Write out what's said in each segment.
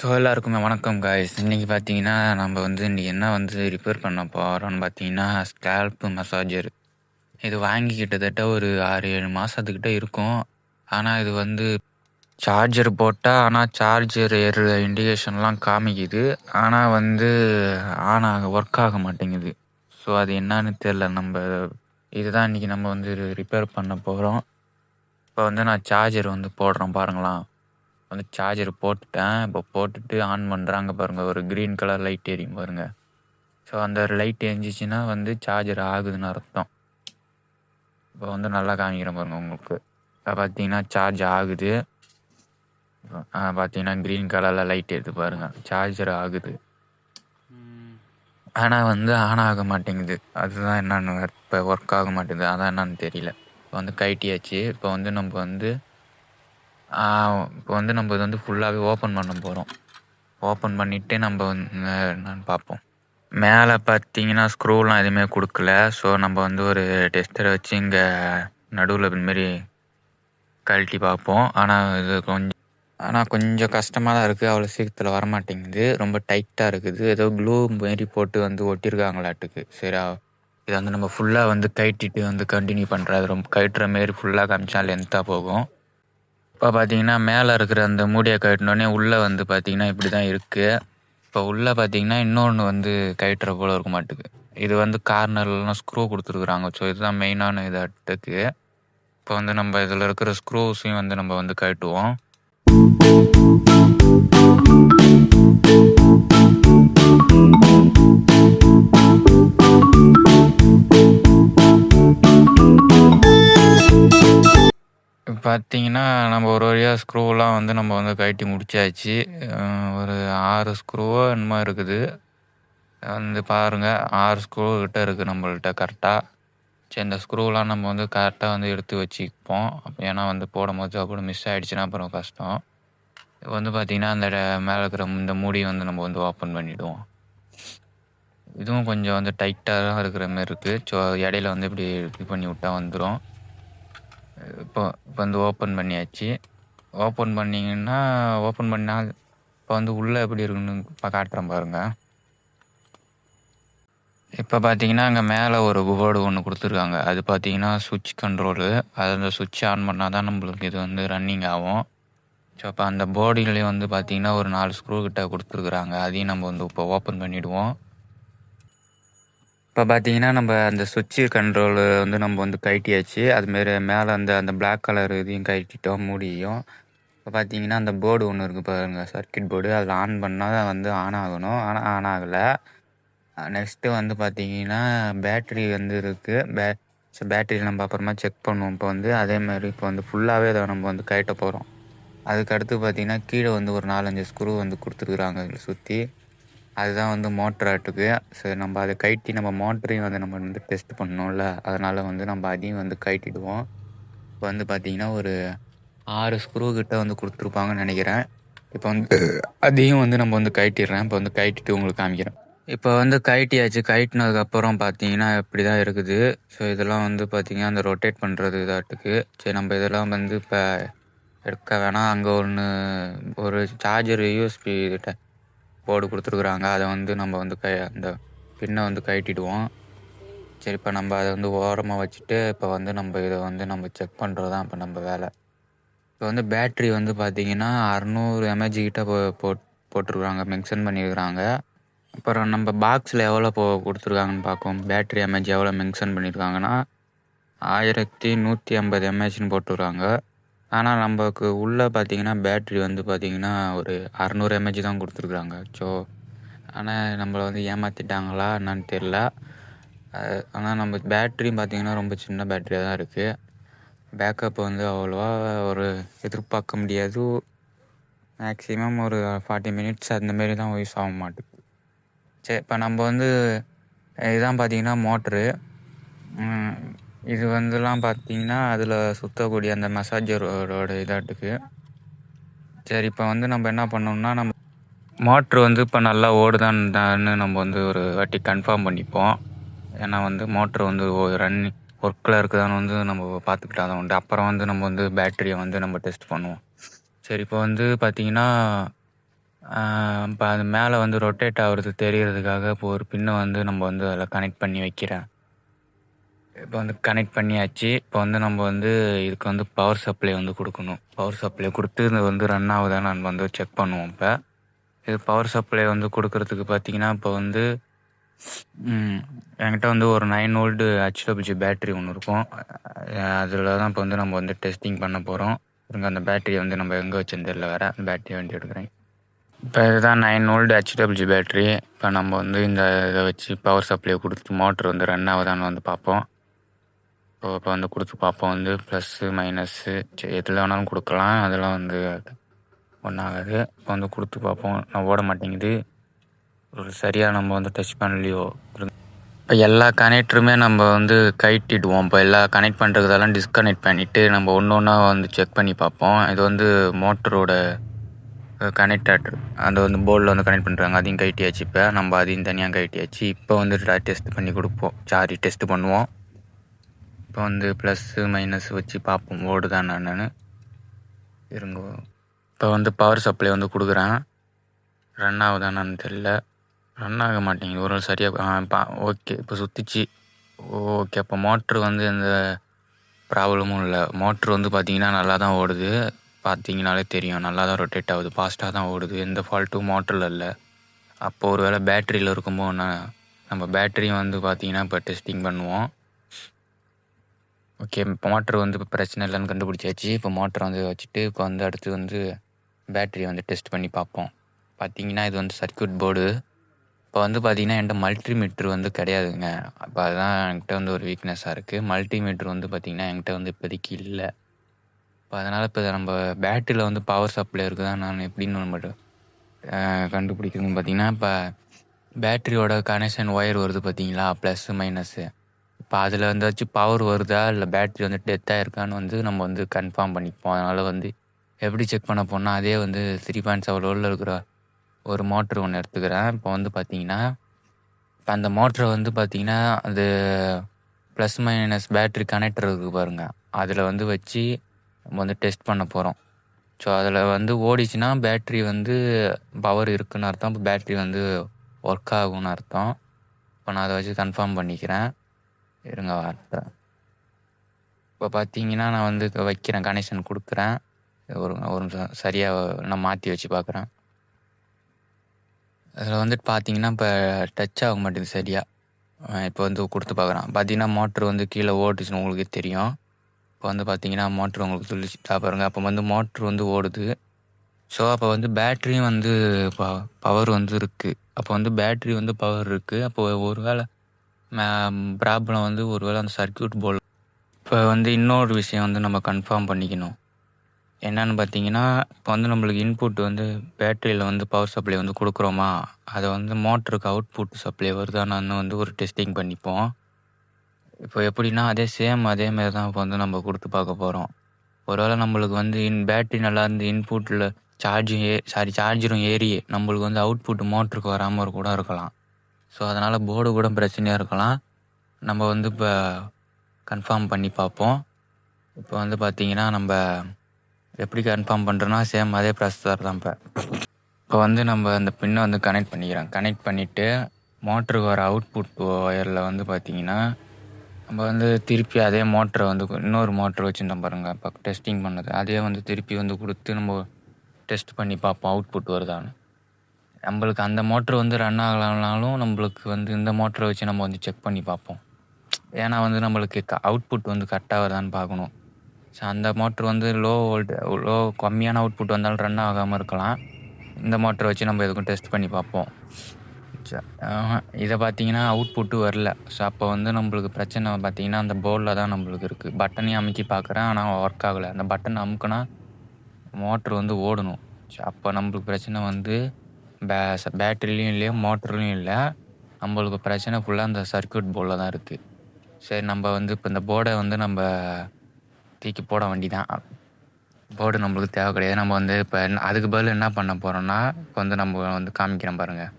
So எல்லாருக்குமே வணக்கம் guys இன்றைக்கி பார்த்தீங்கன்னா நம்ம வந்து இன்றைக்கி என்ன வந்து ரிப்பேர் பண்ண போகிறோம்னு பார்த்தீங்கன்னா ஸ்கேல்ப் மசாஜர் இது வாங்கி கிட்டத்தட்ட ஒரு ஆறு ஏழு மாதத்துக்கிட்ட இருக்கும். ஆனால் இது வந்து சார்ஜர் போட்டால் ஆனால் சார்ஜர் ஏறுற இண்டிகேஷன்லாம் காமிக்குது. ஆனால் வந்து ஆன் ஆக ஒர்க் ஆக மாட்டேங்குது. ஸோ அது என்னன்னு தெரில நம்ம இதுதான் இன்றைக்கி நம்ம வந்து ரிப்பேர் பண்ண போகிறோம் இப்போ வந்து நான் சார்ஜர் வந்து போடுறேன் பாருங்களேன். வந்து சார்ஜர் போட்டுட்டேன். இப்போ போட்டுட்டு ஆன் பண்ணுறாங்க பாருங்கள் ஒரு க்ரீன் கலர் லைட் எரியும் பாருங்கள் ஸோ அந்த லைட் எரிஞ்சிச்சின்னா வந்து சார்ஜர் ஆகுதுன்னு அர்த்தம். இப்போ வந்து நல்லா காமிக்கிறேன் பாருங்கள் உங்களுக்கு. இப்போ பார்த்தீங்கன்னா சார்ஜ் ஆகுது. பார்த்தீங்கன்னா க்ரீன் கலரில் லைட் எடுத்து பாருங்கள் சார்ஜர் ஆகுது. ஆனால் வந்து ஆன் ஆக மாட்டேங்குது. அதுதான் என்னென்னு இப்போ ஒர்க் ஆக மாட்டேங்குது. அதான் என்னன்னு தெரியல. இப்போ வந்து கைட்டியாச்சு இப்போ வந்து நம்ம வந்து இப்போ வந்து நம்ம இது வந்து ஃபுல்லாகவே ஓப்பன் பண்ண போகிறோம் ஓப்பன் பண்ணிவிட்டு நம்ம வந்து என்னன்னு பார்ப்போம். மேலே பார்த்தீங்கன்னா ஸ்க்ரூலாம் எதுவுமே கொடுக்கல. ஸோ நம்ம வந்து ஒரு டெஸ்டரை வச்சு இங்கே நடுவில் இதுமாரி கழட்டி பார்ப்போம். ஆனால் இது கொஞ்சம் ஆனால் கொஞ்சம் கஷ்டமாக தான் இருக்குது அவ்வளோ சீக்கிரத்தில் வரமாட்டேங்குது. ரொம்ப டைட்டாக இருக்குது. ஏதோ க்ளூ மாரி போட்டு வந்து ஒட்டியிருக்காங்களாட்டுக்கு சரி இதை வந்து நம்ம ஃபுல்லாக வந்து கட்டிட்டு வந்து கண்டினியூ பண்ணுறது ரொம்ப கழட்டுற மாரி ஃபுல்லாக காமிச்சா லென்த்தாக போகும். இப்போ பார்த்தீங்கன்னா மேலே இருக்கிற அந்த மூடியை கழட்டினோடனே உள்ளே வந்து பார்த்தீங்கன்னா இப்படி தான் இருக்குது இப்போ உள்ளே பார்த்தீங்கன்னா இன்னொன்று வந்து கழட்டுற போல் இருக்க மாட்டுக்கு. இது வந்து கார்னர்லாம் ஸ்க்ரூ கொடுத்துருக்குறாங்க. ஸோ இதுதான் மெயினான இது அட்டுக்கு. இப்போ வந்து நம்ம இதில் இருக்கிற ஸ்க்ரூஸையும் வந்து நம்ம வந்து கழட்டுவோம். பார்த்தீங்கன்னா நம்ம ஒரு வழியாக ஸ்க்ரூவெலாம் வந்து நம்ம வந்து கழட்டி முடிச்சாச்சு. ஒரு ஆறு ஸ்க்ரூவோ என்னமோ இருக்குது. வந்து பாருங்கள் ஆறு ஸ்க்ரூ கிட்ட இருக்குது நம்மள்கிட்ட கரெக்டாக சரி இந்த ஸ்க்ரூவெலாம் நம்ம வந்து கரெக்டாக வந்து எடுத்து வச்சுப்போம். ஏன்னா வந்து போடும்போது அப்புறம் மிஸ் ஆகிடுச்சுன்னா அப்புறம் கஷ்டம். இப்போ வந்து பார்த்திங்கன்னா அந்த மேலே இருக்கிற இந்த மூடி வந்து நம்ம வந்து ஓப்பன் பண்ணிவிடுவோம் இதுவும் கொஞ்சம் வந்து டைட்டாக தான் இருக்கிற மாதிரி இருக்குது ஸோ இடையில வந்து இப்படி இது பண்ணி விட்டா வந்துடும் இப்போ இப்போ வந்து ஓப்பன் பண்ணியாச்சு. ஓப்பன் பண்ணிங்கன்னா ஓப்பன் பண்ணால் இப்போ வந்து உள்ளே எப்படி இருக்குன்னு இப்போ காட்டுறேன் பாருங்கள் இப்போ பார்த்தீங்கன்னா அங்கே மேலே ஒரு போர்டு ஒன்று கொடுத்துருக்காங்க. அது பார்த்தீங்கன்னா சுவிட்ச் கண்ட்ரோலு அது அந்த சுவிட்ச் ஆன் பண்ணால் தான் நம்மளுக்கு இது வந்து ரன்னிங் ஆகும். ஸோ அப்போ அந்த போர்டுலேயும் வந்து பார்த்தீங்கன்னா ஒரு நாலு ஸ்க்ரூ கிட்ட கொடுத்துருக்குறாங்க. அதையும் நம்ம வந்து இப்போ ஓப்பன் பண்ணிவிடுவோம் இப்போ பார்த்தீங்கன்னா நம்ம அந்த சுவிட்சு கண்ட்ரோலு வந்து நம்ம வந்து கழட்டியாச்சு. அதுமாரி மேலே அந்த அந்த பிளாக் கலர் இதையும் கழட்டிட்டோம் மூடியும் இப்போ பார்த்தீங்கன்னா அந்த போர்டு ஒன்று இருக்குது பாருங்கள் சர்க்கியூட் போர்டு அதில் ஆன் பண்ணால் தான் வந்து ஆன் ஆகணும். ஆனால் ஆன் ஆகலை. நெக்ஸ்ட்டு வந்து பார்த்தீங்கன்னா பேட்ரி வந்து இருக்குது பே ஸோ பேட்ரி நம்ம அப்புறமா செக் பண்ணுவோம். இப்போ வந்து அதேமாதிரி இப்போ வந்து ஃபுல்லாகவே அதை நம்ம வந்து கழட்ட போகிறோம் அதுக்கு அடுத்து பார்த்தீங்கன்னா கீழே வந்து ஒரு நாலஞ்சு ஸ்க்ரூ வந்து கொடுத்துருக்குறாங்க சுற்றி அதுதான் வந்து மோட்டர் ஆட்டுக்கு. ஸோ நம்ம அதை கழட்டி நம்ம மோட்டரையும் வந்து நம்ம வந்து டெஸ்ட் பண்ணோம்ல அதனால் வந்து நம்ம அதையும் வந்து கழட்டிடுவோம். இப்போ வந்து பார்த்திங்கன்னா ஒரு ஆறு ஸ்க்ரூ கிட்ட வந்து கொடுத்துருப்பாங்கன்னு நினைக்கிறேன். இப்போ வந்து அதையும் வந்து நம்ம வந்து கழட்டிடுறேன். இப்போ வந்து கழட்டிட்டு உங்களுக்கு காமிக்கிறேன். இப்போ வந்து கழட்டியாச்சு. கழட்டினதுக்கப்புறம் பார்த்தீங்கன்னா இப்படி தான் இருக்குது. ஸோ இதெல்லாம் வந்து பார்த்திங்கன்னா அந்த ரொட்டேட் பண்ணுறது இதாட்டுக்கு. சரி நம்ம இதெல்லாம் வந்து இப்போ எடுக்க வேணாம். அங்கே ஒன்று ஒரு சார்ஜர் யூஎஸ்பி போர்டு கொடுத்துருக்குறாங்க. அதை வந்து நம்ம வந்து கை அந்த பின்னை வந்து கழட்டிடுவோம். சரி இப்போ நம்ம அதை வந்து ஓரமாக வச்சுட்டு இப்போ வந்து நம்ம இதை வந்து நம்ம செக் பண்ணுறது தான் இப்போ நம்ம வேலை. இப்போ வந்து பேட்ரி வந்து பார்த்திங்கன்னா அறநூறு எம்ஏஜி கிட்ட போ போட் போட்டிருக்குறாங்க மென்ஷன் பண்ணியிருக்கிறாங்க அப்புறம் நம்ம பாக்ஸில் எவ்வளோ போ கொடுத்துருக்காங்கன்னு பார்ப்போம். பேட்ரி எம்ஏஜி எவ்வளோ மென்ஷன் பண்ணியிருக்காங்கன்னா ஆயிரத்தி நூற்றி ஐம்பது எம்ஏஜின்னு போட்டுருக்காங்க. ஆனால் நமக்கு உள்ளே பார்த்தீங்கன்னா பேட்ரி வந்து பார்த்திங்கன்னா ஒரு அறநூறு எம்ஏஜ் தான் கொடுத்துருக்குறாங்க. ஸோ ஆனால் நம்மளை வந்து ஏமாற்றிட்டாங்களா என்னன்னு தெரில ஆனால் நம்ம பேட்ரியும் பார்த்திங்கன்னா ரொம்ப சின்ன பேட்ரியாக தான் இருக்குது பேக்கப் வந்து அவ்வளோவா ஒரு எதிர்பார்க்க முடியாது. மேக்ஸிமம் ஒரு ஃபார்ட்டி மினிட்ஸ் அந்தமாரி தான் யூஸ் ஆக மாட்டேங்குது சரி இப்போ நம்ம வந்து இதுதான் பார்த்திங்கன்னா மோட்ரு இது வந்துலாம் பார்த்தீங்கன்னா அதில் சுற்றக்கூடிய அந்த மசாஜரோட இதாட்டுக்கு. சரி இப்போ வந்து நம்ம என்ன பண்ணோம்னா நம்ம மோட்ரு வந்து இப்போ நல்லா ஓடுதான்னு நம்ம வந்து ஒரு வாட்டி கன்ஃபார்ம் பண்ணிப்போம். ஏன்னா வந்து மோட்ரு வந்து ரன்னிங் ஒர்க்கில் இருக்குதான்னு வந்து நம்ம பார்த்துக்கிட்டா தான் உண்டு. அப்புறம் வந்து நம்ம வந்து பேட்டரியை வந்து நம்ம டெஸ்ட் பண்ணுவோம். சரி இப்போ வந்து பார்த்தீங்கன்னா இப்போ அது மேலே வந்து ரொட்டேட் ஆகிறது தெரியறதுக்காக இப்போ ஒரு பின்னை வந்து நம்ம வந்து அதில் கனெக்ட் பண்ணி வைக்கிறேன். இப்போ வந்து கனெக்ட் பண்ணியாச்சு. இப்போ வந்து நம்ம வந்து இதுக்கு வந்து பவர் சப்ளை வந்து கொடுக்கணும். பவர் சப்ளை கொடுத்து இது வந்து ரன் ஆகுதான்னு நான் வந்து செக் பண்ணுவோம் இப்போ. இது பவர் சப்ளை வந்து கொடுக்கறதுக்கு பார்த்தீங்கன்னா இப்போ வந்து என்கிட்ட வந்து ஒரு நைன் ஓல்டு ஹெச்டபிள்ஜி பேட்டரி ஒன்று இருக்கும். அதில் தான் இப்போ வந்து நம்ம வந்து டெஸ்டிங் பண்ண போகிறோம் இருங்க அந்த பேட்டரியை வந்து நம்ம எங்கே வச்சுன்னு தெரியல வேறு. அந்த பேட்டரியை வண்டி எடுக்கிறேன். இப்போ இதுதான் நைன் ஓல்டு ஹெச்டபிள்ஜி பேட்டரி இப்போ நம்ம வந்து இந்த இதை வச்சு பவர் சப்ளை கொடுத்து மோட்ரு வந்து ரன் ஆகுதான்னு வந்து பார்ப்போம். இப்போ இப்போ வந்து கொடுத்து பார்ப்போம் வந்து ப்ளஸ்ஸு மைனஸ்ஸு எதில் வேணாலும் கொடுக்கலாம். அதெல்லாம் வந்து ஒன்றாகாது இப்போ வந்து கொடுத்து பார்ப்போம் நான் ஓட மாட்டேங்குது. ஒரு சரியாக நம்ம வந்து டச் பண்ணலையோ? இப்போ எல்லா கனெக்டருமே நம்ம வந்து கைட்டிடுவோம் இப்போ எல்லா கனெக்ட் பண்ணுறதெல்லாம் டிஸ்கனெக்ட் பண்ணிவிட்டு நம்ம ஒன்று ஒன்றா வந்து செக் பண்ணி பார்ப்போம் இது வந்து மோட்டரோட கனெக்டட் அந்த வந்து போர்டில் வந்து கனெக்ட் பண்ணுறாங்க அதையும் கைட்டியாச்சு இப்போ. நம்ம அதையும் தனியாக கைட்டியாச்சு இப்போ வந்து டெஸ்ட் பண்ணி கொடுப்போம். சாரி டெஸ்ட் பண்ணுவோம். இப்போ வந்து ப்ளஸ்ஸு மைனஸ் வச்சு பார்ப்போம். ஓடுதான் நான் இருங்க. இப்போ வந்து பவர் சப்ளை வந்து கொடுக்குறேன். ரன் ஆகுதான்னு தெரியல. ரன் ஆக மாட்டேங்குது. ஒரு சரியாக பா ஓகே இப்போ சுற்றிச்சு ஓகே அப்போ மோட்ரு வந்து எந்த ப்ராப்ளமும் இல்லை. மோட்ரு வந்து பார்த்திங்கன்னா நல்லா தான் ஓடுது. பார்த்தீங்கனாலே தெரியும். நல்லா தான் ரொட்டேட் ஆகுது. ஃபாஸ்ட்டாக தான் ஓடுது. எந்த ஃபால்ட்டும் மோட்டரில் இல்லை. அப்போ ஒரு வேளை பேட்டரியில் இருக்கும்போது நம்ம பேட்டரியும் வந்து பார்த்திங்கன்னா இப்போ டெஸ்டிங் பண்ணுவோம். ஓகே இப்போ மோட்ரு வந்து இப்போ பிரச்சனை இல்லைன்னு கண்டுபிடிச்சாச்சு. இப்போ மோட்டரை வந்து வச்சுட்டு இப்போ வந்து அடுத்து வந்து பேட்டரியை வந்து டெஸ்ட் பண்ணி பார்ப்போம். பார்த்தீங்கன்னா இது வந்து சர்க்யூட் போர்டு இப்போ வந்து பார்த்தீங்கன்னா என்கிட்ட மல்டிமீட்ரு வந்து கிடையாதுங்க. அப்போ அதுதான் என்கிட்ட வந்து ஒரு வீக்னஸாக இருக்குது மல்டிமீட்ரு வந்து பார்த்தீங்கன்னா என்கிட்ட வந்து இப்போதைக்கு இல்லை. இப்போ அதனால் இப்போ நம்ம பேட்டரியில் வந்து பவர் சப்ளை இருக்குதா நான் எப்படின்னு நம்ம கண்டுபிடிக்கிறதுன்னு பார்த்தீங்கன்னா இப்போ பேட்டரியோட கனெக்ஷன் ஒயர் வருது பார்த்தீங்களா ப்ளஸ்ஸு மைனஸ்ஸு இப்போ அதில் வந்தாச்சும் பவர் வருதா? இல்லை பேட்ரி வந்து டெத்தாக இருக்கான்னு வந்து நம்ம வந்து கன்ஃபார்ம் பண்ணிப்போம். அதனால் வந்து எப்படி செக் பண்ண போனால் அதே வந்து த்ரீ பாயிண்ட் செவன் இருக்கிற ஒரு மோட்ரு ஒன்று எடுத்துக்கிறேன். இப்போ வந்து பார்த்தீங்கன்னா இப்போ அந்த மோட்ரை வந்து பார்த்தீங்கன்னா அது ப்ளஸ் மைனஸ் பேட்ரி கனெக்டர் இருக்குது பாருங்கள் அதில் வந்து வச்சு நம்ம வந்து டெஸ்ட் பண்ண போகிறோம் ஸோ அதில் வந்து ஓடிச்சுன்னா பேட்ரி வந்து பவர் இருக்குன்னு அர்த்தம். இப்போ பேட்ரி வந்து ஒர்க் ஆகும்னு அர்த்தம். இப்போ நான் அதை வச்சு கன்ஃபார்ம் பண்ணிக்கிறேன். இருங்க வார்த்தை. இப்போ பார்த்தீங்கன்னா நான் வந்து வைக்கிறேன் கனெக்ஷன் கொடுக்குறேன். ஒரு ஒரு நிமிஷம் சரியாக நான் மாற்றி வச்சு பார்க்குறேன் அதில் வந்துட்டு பார்த்தீங்கன்னா இப்போ டச் ஆக மாட்டேங்குது சரியாக இப்போ வந்து கொடுத்து பார்க்குறேன் பார்த்தீங்கன்னா மோட்ரு வந்து கீழே ஓட்டுச்சுன்னு உங்களுக்கு தெரியும். இப்போ வந்து பார்த்தீங்கன்னா மோட்ரு உங்களுக்கு துள்ளிச்சுட்டா பாருங்க. அப்போ வந்து மோட்ரு வந்து ஓடுது. ஸோ அப்போ வந்து பேட்ரியும் வந்து ப பவர் வந்து இருக்குது அப்போ வந்து பேட்ரி வந்து பவர் இருக்குது அப்போ ஒரு வேளை ப்ராப்ளம் வந்து ஒரு வேளை அந்த சர்க்யூட் போல் இப்போ வந்து இன்னொரு விஷயம் வந்து நம்ம கன்ஃபார்ம் பண்ணிக்கணும். என்னென்னு பார்த்தீங்கன்னா இப்போ வந்து நம்மளுக்கு இன்புட் வந்து பேட்டரியில் வந்து பவர் சப்ளை வந்து கொடுக்குறோமா? அதை வந்து மோட்டருக்கு அவுட்புட் சப்ளை வருதான்னு வந்து ஒரு டெஸ்டிங் பண்ணிப்போம். இப்போ எப்படின்னா அதே சேம் அதே மாதிரி தான் இப்போ வந்து நம்ம கொடுத்து பார்க்க போகிறோம் ஒருவேளை நம்மளுக்கு வந்து இன் பேட்டரி நல்லா இருந்து இன்புட்டில் சார்ஜும் ஏ சாரி சார்ஜரும் ஏறி நம்மளுக்கு வந்து அவுட்புட் மோட்டருக்கு வராமல் கூட இருக்கலாம். ஸோ அதனால் போர்டு கூட பிரச்சனையாக இருக்கலாம். நம்ம வந்து இப்போ கன்ஃபார்ம் பண்ணி பார்ப்போம். இப்போ வந்து பார்த்தீங்கன்னா நம்ம எப்படி கன்ஃபார்ம் பண்ணுறோன்னா சேம் அதே ப்ராசஸர் தான் இப்போ. இப்போ வந்து நம்ம அந்த பின்னை வந்து கனெக்ட் பண்ணிக்கிறோம். கனெக்ட் பண்ணிவிட்டு மோட்டருக்கு வர அவுட்புட் ஒயரில் வந்து பார்த்தீங்கன்னா நம்ம வந்து திருப்பி அதே மோட்டரை வந்து இன்னொரு மோட்டர் வச்சுருந்தோம் பாருங்கள் இப்போ டெஸ்டிங் பண்ணது. அதே வந்து திருப்பி வந்து கொடுத்து நம்ம டெஸ்ட் பண்ணி பார்ப்போம் அவுட்புட் வருதான்னு. நம்மளுக்கு அந்த மோட்ரு வந்து ரன் ஆகலைனாலும் நம்மளுக்கு வந்து இந்த மோட்டரை வச்சு நம்ம வந்து செக் பண்ணி பார்ப்போம். ஏன்னா வந்து நம்மளுக்கு அவுட்புட் வந்து கரெக்டாக வருதான்னு பார்க்கணும். ஸோ அந்த மோட்ரு வந்து லோ வோல்ட் லோ கம்மியான அவுட்புட் வந்தாலும் ரன் ஆகாமல் இருக்கலாம். இந்த மோட்டரை வச்சு நம்ம எதுக்கும் டெஸ்ட் பண்ணி பார்ப்போம். ச- இதை பார்த்தீங்கன்னா அவுட்புட்டு வரல. ஸோ அப்போ வந்து நம்மளுக்கு பிரச்சனை பார்த்தீங்கன்னா அந்த போர்டில் தான் நம்மளுக்கு இருக்குது பட்டனையும் அமுக்கி பார்க்குறேன் ஆனால் ஒர்க் ஆகலை. அந்த பட்டன் அமுக்குனா மோட்ரு வந்து ஓடணும். ஸோ அப்போ நம்மளுக்கு பிரச்சனை வந்து பே பேட்டரிலையும் இல்லையா மோட்டர்லையும் இல்லை. நம்மளுக்கு பிரச்சனை ஃபுல்லாக அந்த சர்க்யூட் போர்டில் தான் இருக்குது சரி நம்ம வந்து இப்போ இந்த போர்டை வந்து நம்ம தூக்கி போட வேண்டி தான் போர்டு நம்மளுக்கு தேவை கிடையாது. நம்ம வந்து இப்போ என்ன- அதுக்கு பதில் என்ன பண்ண போகிறோம்னா இப்போ வந்து நம்ம வந்து காமிக்கிறோம் பாருங்கள்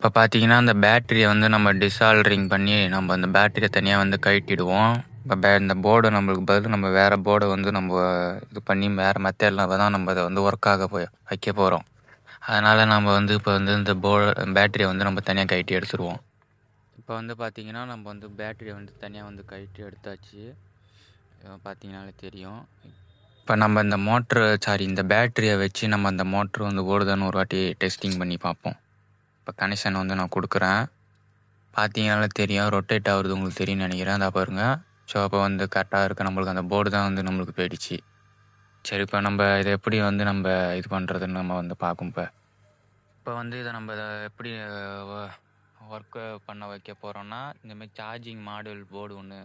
இப்போ பார்த்தீங்கன்னா அந்த பேட்டரியை வந்து நம்ம டிசால்டரிங் பண்ணி நம்ம அந்த பேட்டரியை தனியாக வந்து கழட்டிடுவோம். இப்போ பே இந்த போர்டை நம்மளுக்கு பதில் நம்ம வேறு போர்டை வந்து நம்ம இது பண்ணி வேறு மெத்தடில் தான் நம்ம அதை வந்து ஒர்க் ஆக போய் வைக்க போகிறோம் அதனால் நம்ம வந்து இப்போ வந்து இந்த போ பேட்டரியை வந்து நம்ம தனியாக கழட்டி எடுத்துருவோம். இப்போ வந்து பார்த்தீங்கன்னா நம்ம வந்து பேட்டரியை வந்து தனியாக வந்து கழட்டி எடுத்தாச்சு. பார்த்தீங்கனாலே தெரியும். இப்போ நம்ம இந்த மோட்ரு சாரி இந்த பேட்டரியை வச்சு நம்ம அந்த மோட்ரு வந்து ஓடுதான்னு ஒரு வாட்டி டெஸ்டிங் பண்ணி பார்ப்போம் இப்போ கனெக்ஷன் வந்து நான் கொடுக்குறேன். பார்த்தீங்கனாலே தெரியும் ரொட்டேட் ஆகுறது உங்களுக்கு தெரியும்னு நினைக்கிறேன். அதை பாருங்க. ஸோ அப்போ வந்து கரெக்டாக இருக்க. நம்மளுக்கு அந்த போர்டு தான் வந்து நம்மளுக்கு போயிடுச்சு. சரி இப்போ நம்ம இதை எப்படி வந்து நம்ம இது பண்ணுறதுன்னு நம்ம வந்து பார்க்கும் இப்போ. இப்போ வந்து இதை நம்ம இதை எப்படி ஒர்க்கு பண்ண வைக்க போகிறோன்னா இந்தமாரி சார்ஜிங் மாடுல் போர்டு ஒன்று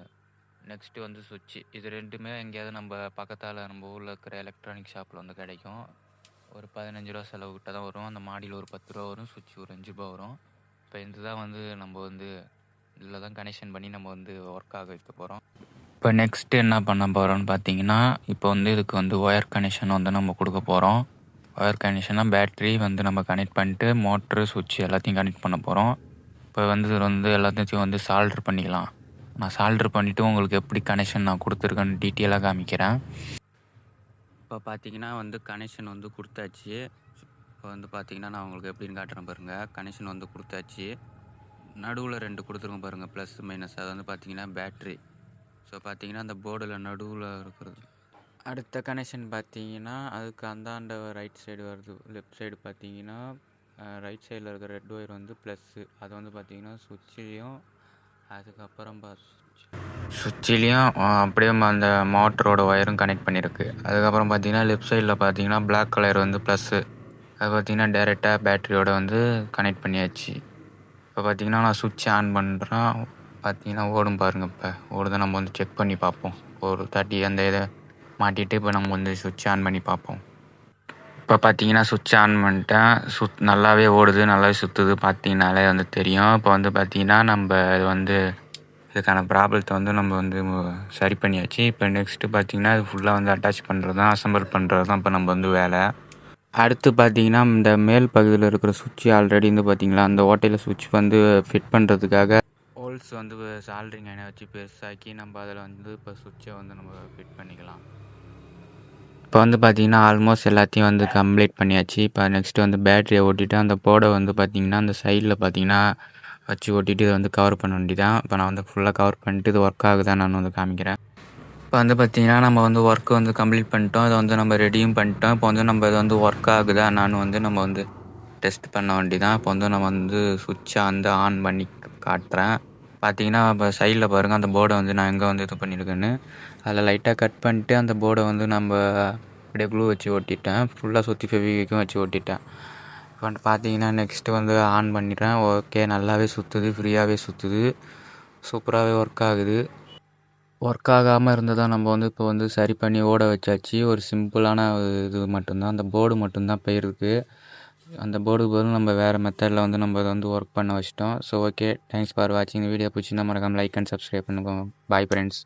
நெக்ஸ்ட்டு வந்து சுவிட்சு இது ரெண்டுமே எங்கேயாவது நம்ம பக்கத்தால் நம்ம ஊரில் இருக்கிற எலக்ட்ரானிக் ஷாப்பில் வந்து கிடைக்கும். ஒரு பதினஞ்சு ரூபா செலவு கிட்ட தான் வரும். அந்த மாடியில் ஒரு பத்து ரூபா வரும் சுவிட்ச் ஒரு அஞ்சு ரூபா வரும். இப்போ இதுதான் வந்து நம்ம வந்து இதில் தான் கனெக்ஷன் பண்ணி நம்ம வந்து ஒர்க் ஆக வைக்க போகிறோம் இப்போ நெக்ஸ்ட்டு என்ன பண்ண போகிறோம்னு பார்த்தீங்கன்னா இப்போ வந்து இதுக்கு வந்து ஒயர் கனெக்ஷன் வந்து நம்ம கொடுக்க போகிறோம் ஒயர் கனெக்ஷனாக பேட்ரி வந்து நம்ம கனெக்ட் பண்ணிட்டு மோட்ரு சுவிட்ச் எல்லாத்தையும் கனெக்ட் பண்ண போகிறோம் இப்போ வந்து இது வந்து எல்லாத்தையும் வந்து சால்ட்ரு பண்ணிக்கலாம். நான் சால்ட்ரு பண்ணிவிட்டு உங்களுக்கு எப்படி கனெக்ஷன் நான் கொடுத்துருக்கேன்னு டீட்டெயிலாக காமிக்கிறேன். இப்போ பார்த்தீங்கன்னா வந்து கனெக்ஷன் வந்து கொடுத்தாச்சு. இப்போ வந்து பார்த்தீங்கன்னா நான் உங்களுக்கு எப்படின்னு காட்டுறேன் பாருங்கள் கனெக்ஷன் வந்து கொடுத்தாச்சு. நடுவில் ரெண்டு கொடுத்துருக்கோம் பாருங்கள் ப்ளஸ் மைனஸ் அது வந்து பார்த்தீங்கன்னா பேட்ரி ஸோ பார்த்தீங்கன்னா அந்த போர்டில் நடுவில் இருக்கிறது. அடுத்த கனெக்ஷன் பார்த்தீங்கன்னா அதுக்கு அந்தாண்ட ரைட் சைடு வருது. லெஃப்ட் சைடு பார்த்தீங்கன்னா ரைட் சைடில் இருக்கிற ரெட் ஒயர் வந்து ப்ளஸ்ஸு அது வந்து பார்த்தீங்கன்னா சுவிட்சிலையும் அதுக்கப்புறம் பா சுவிட்சிலையும் அப்படியே அந்த மோட்டரோட ஒயரும் கனெக்ட் பண்ணியிருக்கு அதுக்கப்புறம் பார்த்தீங்கன்னா லெஃப்ட் சைடில் பார்த்தீங்கன்னா பிளாக் கலர் வந்து ப்ளஸ்ஸு அது பார்த்தீங்கன்னா டேரெக்டாக பேட்டரியோட வந்து கனெக்ட் பண்ணியாச்சு. இப்போ பார்த்தீங்கன்னா நான் சுவிட்ச் ஆன் பண்ணுறேன் பார்த்தீங்கன்னா ஓடும் பாருங்கள் இப்போ. ஓடுதை நம்ம வந்து செக் பண்ணி பார்ப்போம். ஒரு தேர்ட்டி அந்த இதை மாட்டிட்டு இப்போ நம்ம வந்து சுவிட்ச் ஆன் பண்ணி பார்ப்போம். இப்போ பார்த்தீங்கன்னா சுவிட்ச் ஆன் பண்ணிட்டேன். சுத் நல்லாவே ஓடுது நல்லாவே சுற்றுது பார்த்தீங்கனாலே வந்து தெரியும். இப்போ வந்து பார்த்தீங்கன்னா நம்ம இது வந்து இதுக்கான ப்ராப்ளத்தை வந்து நம்ம வந்து சரி பண்ணியாச்சு. இப்போ நெக்ஸ்ட்டு பார்த்தீங்கன்னா இது ஃபுல்லாக வந்து அட்டாச் பண்ணுறது தான் அசம்பிள் பண்ணுறது தான் இப்போ நம்ம வந்து வேலை. அடுத்து பார்த்தீங்கன்னா இந்த மேல் பகுதியில் இருக்கிற சுவிட்ச் ஆல்ரெடி வந்து பார்த்தீங்களா அந்த ஓட்டையில் சுவிட்ச் வந்து ஃபிட் பண்ணுறதுக்காக ஹோல்ஸ் வந்து சால்ட்ரிங் அயனை வச்சு பெருசாக்கி நம்ம அதில் வந்து இப்போ சுவிட்சை வந்து நம்ம ஃபிட் பண்ணிக்கலாம். இப்போ வந்து பார்த்தீங்கன்னா ஆல்மோஸ்ட் எல்லாத்தையும் வந்து கம்ப்ளீட் பண்ணியாச்சு. இப்போ நெக்ஸ்ட்டு வந்து பேட்டரியை ஓட்டிட்டு அந்த போர்டை வந்து பார்த்தீங்கன்னா அந்த சைடில் பார்த்தீங்கன்னா வச்சு ஓட்டிட்டு இதை வந்து கவர் பண்ண வேண்டியதான் இப்போ நான் வந்து ஃபுல்லாக கவர் பண்ணிட்டு இது ஒர்க் ஆகுதான் நான் வந்து காமிக்கிறேன். இப்போ வந்து பார்த்தீங்கன்னா நம்ம வந்து ஒர்க்கு வந்து கம்ப்ளீட் பண்ணிட்டோம். இதை வந்து நம்ம ரெடியும் பண்ணிட்டோம். இப்போ வந்து நம்ம இது வந்து ஒர்க் ஆகுதா நான் வந்து நம்ம வந்து டெஸ்ட் பண்ண வேண்டியதான் இப்போ வந்து நம்ம வந்து சுவிட்சை வந்து ஆன் பண்ணி காட்டுறேன். பார்த்தீங்கன்னா இப்போ சைடில் பாருங்கள் அந்த போர்டை வந்து நான் எங்கே வந்து இது பண்ணியிருக்கேன்னு அதில் லைட்டாக கட் பண்ணிட்டு அந்த போர்டை வந்து நம்ம அப்படியே க்ளூ வச்சு ஓட்டிட்டேன். ஃபுல்லாக சுற்றி ஃபெவிக்கும் வச்சு ஓட்டிட்டேன். இப்போ பார்த்தீங்கன்னா நெக்ஸ்ட்டு வந்து ஆன் பண்ணிட்டேன் ஓகே நல்லாவே சுற்றுது ஃப்ரீயாகவே சுற்றுது சூப்பராகவே ஒர்க் ஆகுது. ஒர்க் ஆகாமல் இருந்ததை நம்ம வந்து இப்போ வந்து சரி பண்ணி ஓட வச்சாச்சு. ஒரு சிம்பிளான இது மட்டும்தான். அந்த போர்டு மட்டும்தான் போயிருக்கு. அந்த போர்டுக்கு பதில் நம்ம வேறு மெத்தடில் வந்து நம்ம அதை வந்து ஒர்க் பண்ண வச்சிட்டோம். ஸோ ஓகே தேங்க்ஸ் ஃபார் வாட்சிங் இந்த வீடியோ பிடிச்சிருந்தா மறக்காமல் லைக் அண்ட் சப்ஸ்கிரைப் பண்ணுங்க பாய் ஃப்ரெண்ட்ஸ்